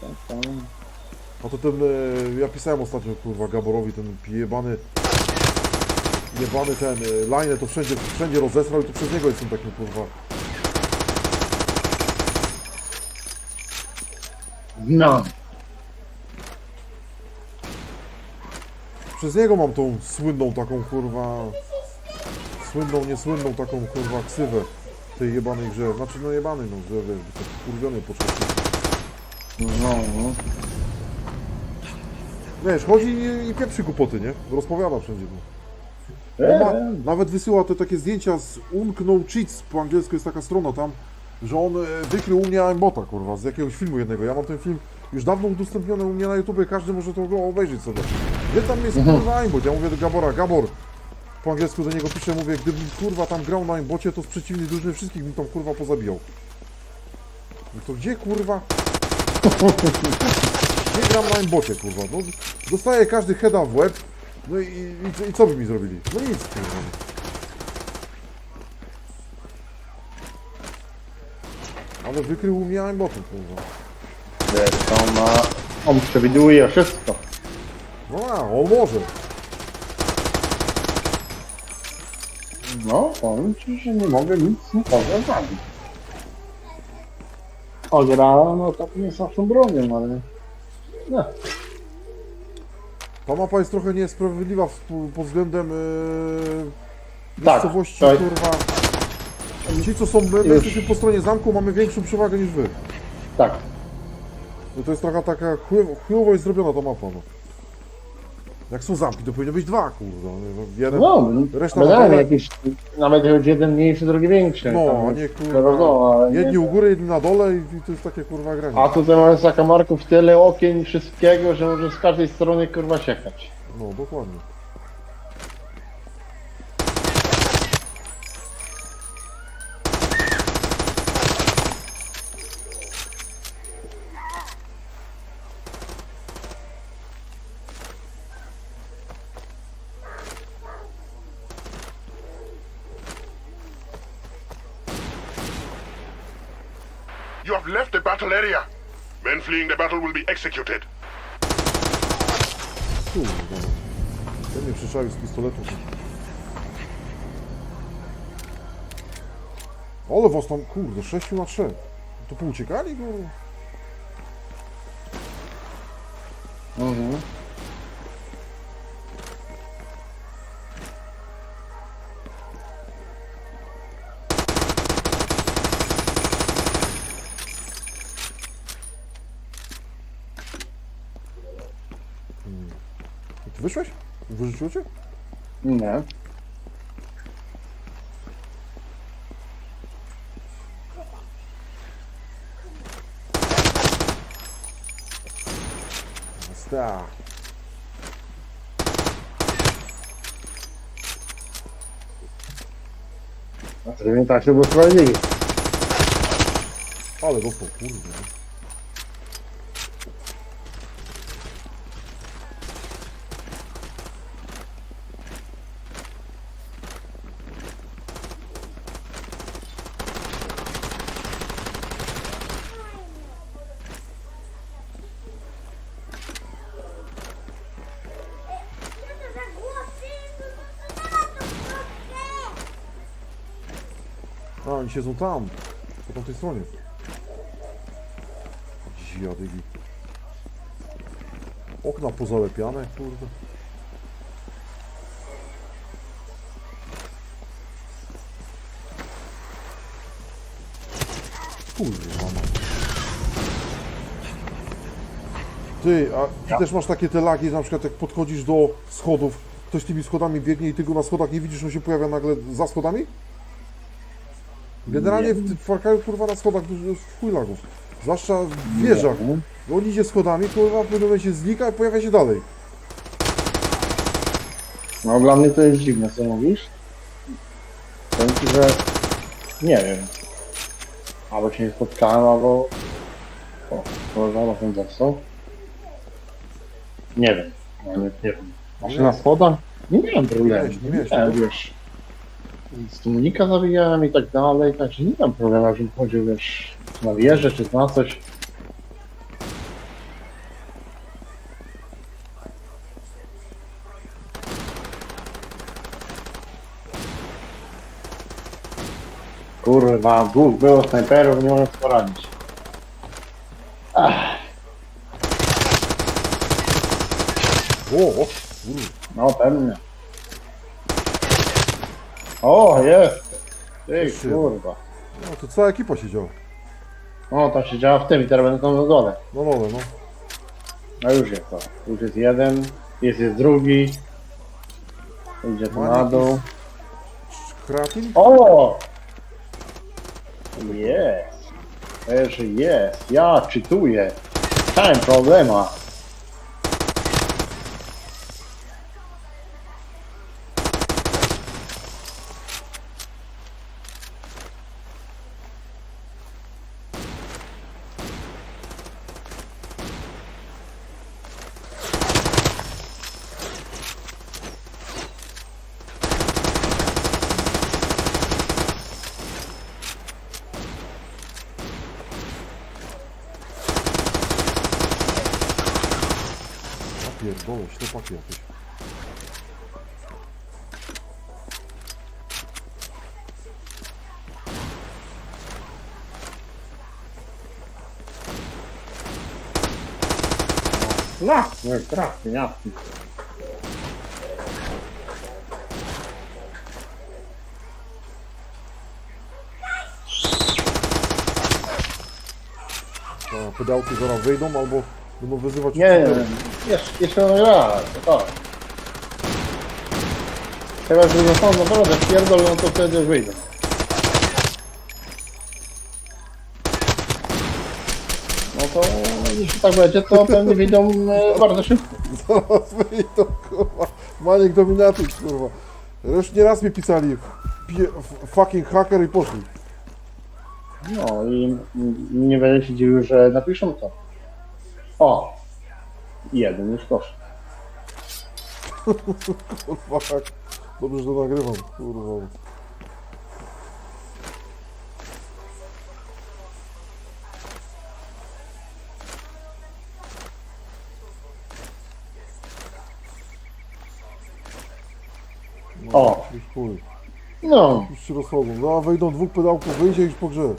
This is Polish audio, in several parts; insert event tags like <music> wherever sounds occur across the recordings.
tam. A to ten, e, ja pisałem ostatnio, kurwa, Gaborowi, ten jebany, jebany ten, e, line to wszędzie, wszędzie rozesrał i to przez niego jestem takim, kurwa. No. Przez niego mam tą słynną taką, kurwa, słynną, niesłynną taką, kurwa, ksywę w tej jebanej grze. Znaczy, no jebanej, no, że wiesz, tak kurwiony początku. No, no. Wiesz, chodzi i, i pieprzy głupoty, nie? Rozpowiada wszędzie. No. On ma, Eee, nawet wysyła te takie zdjęcia z Unknown Cheats, po angielsku jest taka strona tam, że on e, wykrył u mnie aimbota, kurwa, z jakiegoś filmu jednego. Ja mam ten film już dawno udostępniony u mnie na YouTubie, każdy może to obejrzeć sobie. Gdzie tam jest kurwa aimbot? Ja mówię do Gabora, Gabor, po angielsku do niego piszę, mówię, gdybym kurwa tam grał na aimbocie, to z przeciwnej drużyny wszystkich bym tam kurwa pozabijał. No to gdzie kurwa? Nie gram na aimbocie, kurwa. No, dostaję każdy heada w łeb, no i, i, co- i co by mi zrobili? No nic, kurwa. Ale wykrył mnie aimbotem, kurwa. on ma... On przewiduje wszystko. No a, on może. No, powiem ci, że nie mogę nic nikogo zabić. O, gra, no tak nie jest naszą bronią, ale... No. Ta mapa jest trochę niesprawiedliwa w, pod względem yy, Tak, miejscowości, to- kurwa. Ci, co są, my, my Już. jesteśmy po stronie zamku, mamy większą przewagę niż wy. Tak. No to jest trochę taka chuj- chujowo jest zrobiona ta mapa, no. Jak są zamki, to powinno być dwa, kurwa. No, Jeden, No, reszta reszta na dole. jakieś, nawet choć jeden mniejszy, drugi większy. No, tam jest nie kurwa. ale nie- Jedni u góry, jedni na dole i, i to jest takie kurwa granie. A tutaj mamy zakamarków tyle okien i wszystkiego, że może z każdej strony kurwa siekać. No, dokładnie. You have left the battle area. Men fleeing the battle will be executed. Kurwa. Ten mnie przyczaił z pistoletu. Ale was tam, kurde, 6 na 3. To pouciekali, kurwa? Mhm. Wyszłeś? Wyrzuciło cię? Nie. Sta. A to nie tak się było sprawiedliwie. Ale dostał, kurde. Oni siedzą tam. Po tamtej stronie. Dziadygi. Okna pozalepiane, kurde. Kurde, mama. Ty, a ty Ja. też masz takie te lagi, na przykład jak podchodzisz do schodów, ktoś tymi schodami biegnie i ty go na schodach nie widzisz, on się pojawia nagle za schodami? Generalnie w, w Far kurwa na schodach dużo jest w chuj lagów. Zwłaszcza w wieżach. Nie. On idzie schodami, kurwa, w pewnym momencie znika i pojawia się dalej. No dla mnie to jest dziwne, co mówisz. Powiem ci, że nie wiem. Albo się nie spotkałem, albo... O, koleżana tym dostał. Nie wiem. No, nie, nie wiem. Masz na schodach? Nie miałem problemu. miałeś, nie miałeś problemu. wiesz z Dominika zabijałem i tak dalej, także nie mam problemu, żebym chodził wiesz, na wieżę czy na coś. Kurwa, dwóch było snajperów, nie mogę poradzić. Ach. O, o, no pewnie. O, jest! Ty Jeszcze kurwa. No to cała ekipa siedziała. No, tam siedziała w tym i teraz będę tam na dole. No no, no. No już jest to. Już jest jeden, jest, jest drugi. Idzie tu na dół. Kratin? O! Jest! Też jest! Ja czytuję! Chciałem problema! Ja pierdolę, ślepaki jakieś. No! Nie trafi, jasny. Ta pedałki zaraz wyjdą albo będą wyzywać Nie, nie, cztery. jeszcze, jeszcze raz, to tak. Chyba, że zostaną naprawdę pierdolą, to wtedy wyjdą. No to jeśli tak będzie, to pewnie wyjdą e, bardzo szybko. Zaraz <laughs> wyjdą, kurwa. Maniek dominatyk, kurwa. Już nie raz mi pisali pie- f- fucking hacker i poszli. No i m- nie będę się dziwił, że napiszą to. O! Jeden już poszedł. <laughs> Kurwa, tak. Dobrze, że to nagrywam, kurwa. O! Chuj. No, Już się rozchodzą. No, a wejdą dwóch pedałków, wyjdzie już po grze.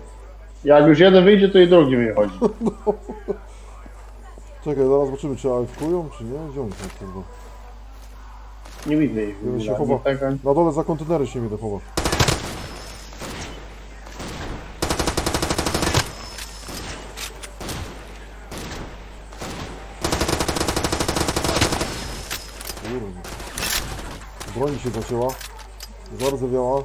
jak już jeden wyjdzie, to i drugi wychodzi. <laughs> Czekaj, zaraz zobaczymy, czy AFK-ują, czy nie? Oni są, kurwa? Nie widzę ich. Jeden się chowa. tego. Na dole za kontenery się nie chowa. Kurwa. Broni się zacięła. Zardzewiała.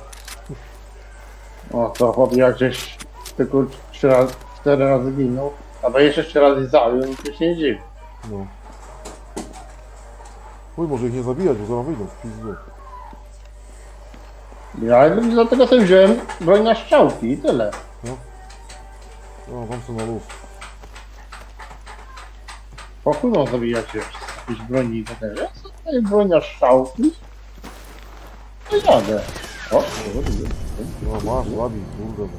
O, to chłop jak gdzieś tylko trzy razy, cztery razy ginął, albo jeszcze trzy razy zabił, no to się nie dziwi. No. Chuj, może ich nie zabijać, bo zaraz wyjdą w pizdu. Ja dlatego sobie wziąłem broń na strzałki i tyle. No, wam co na luz. Po zabijać jeszcze jakieś broni i tak dalej. Ja sobie daję broń na strzałki i jadę. O. No masz, ładnie, kurde.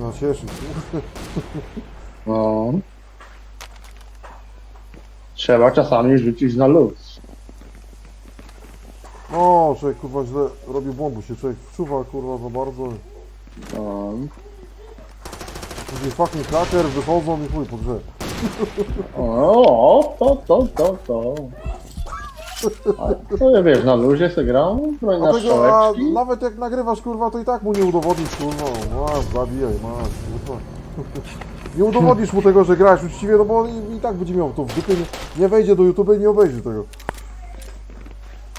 Się nacieszy. No. Trzeba czasami rzucić na luz. O, człowiek kurwa źle robi błądu, się człowiek wczuwa kurwa za bardzo. No. Później fucking hacker wychodzą i chuj po grze. O, to, to, to, to. To ja wiesz, na luzie sobie gram, broń na Dlatego, a strzałeczki. nawet jak nagrywasz kurwa, to i tak mu nie udowodnisz kurwa. Masz, zabijaj, masz, kurwa. Nie udowodnisz mu tego, że grałeś uczciwie, no bo on i, i tak będzie miał to w dupie, nie, nie wejdzie do YouTube i nie obejrzy tego.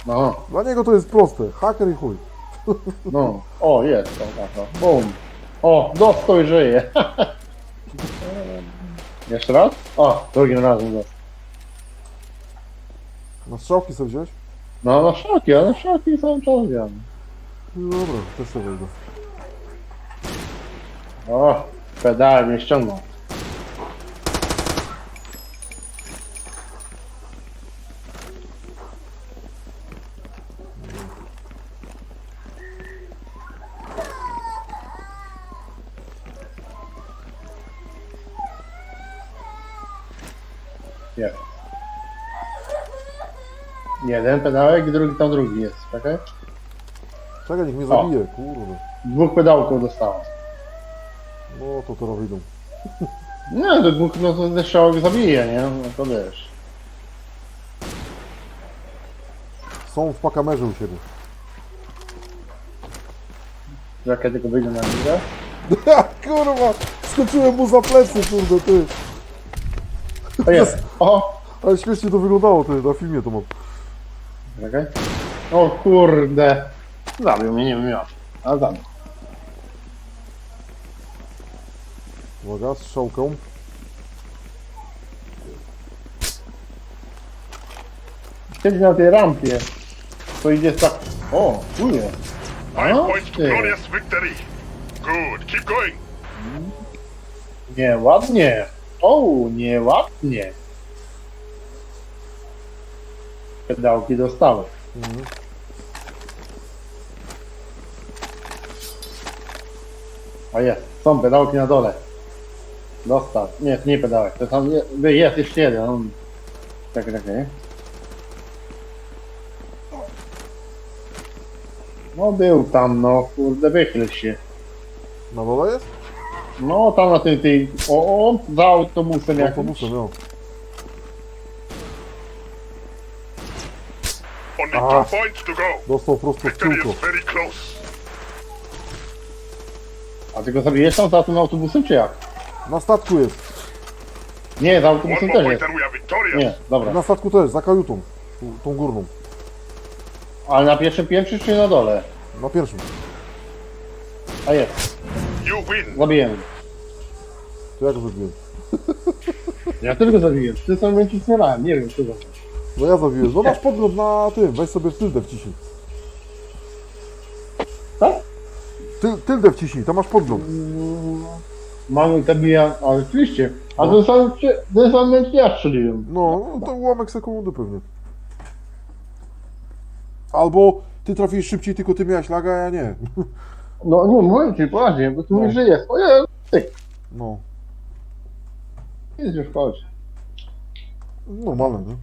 No, Dla niego to jest proste, haker i chuj. no. O, jest, tak, to. Bum. O, dostał i żyje. <laughs> Jeszcze raz? O, drugim razem dostał. Na strzałki sobie wziąć? No, na szoki, ale szoki wiem. No dobra, też sobie wejdę. O, pedał mnie ściągnął. Jest. Jeden pedałek, drugi tam drugi jest, czekaj. Czekaj, niech mnie O. zabije, kurde. Dwóch pedałków dostałem. No to teraz wyjdą. Nie, to dwóch no to ze strzałek zabije, nie? No to wiesz. Są w pakamerze u siebie. Jak ja tylko wyjdę na górę. <laughs> kurwa! Skoczyłem mu za plecy, kurde, ty. O jest! <laughs> O! Ale śmiesznie to wyglądało, ty, na filmie to mam. Czekaj. O kurde! Zabił mnie, nie wiem jak. Ale zabił. Uwaga, strzałką. Siedzi na tej rampie. To idzie tak... O, czuje. Five points to okay. glorious victory. Good. Keep going. Nieładnie. O, nieładnie. Pedałki dostały. Mhm. A jest, są pedałki na dole. Dostał. Nie, nie pedałek, to tam je- jest jeszcze jeden. On... Czekaj, czekaj. No był tam, no kurde, wychyl się. Na dole jest? No tam na tej, tej, o, o, za autobusem Ja jak Autobusem, ja. Ah. two points to go. Dostał prosto w Victory tyłko. is very close. A ty go zabijesz tam za tym autobusem, czy jak? Na statku jest. Nie, za One autobusem more też point jest. and we are victorious. Nie, dobra. Na statku też, za kajutą. Tu- Tą górną. Ale na pierwszym piętrze czy na dole? Na pierwszym. A jest, You win. go. To jak zrobiłem? Ja tylko zabiłem. Ty sam będzie strzelałem, nie wiem co to. No ja zabiłem. No masz podgląd na tym, weź sobie tyldę wciśnij. Tak? Ty, tyldę wciśnij, tam masz podgląd. Mamy zabija, ale oczywiście. A No. ten sam, ten sam moment ja strzeliłem. No, no to ułamek sekundy pewnie. Albo ty trafiłeś szybciej, tylko ty miałeś laga, a ja nie. <laughs> No nie, mówię ci poważnie, bo tu No. mówisz, że jest. Ojej, ty, No, jest już chodź. normalne, nie?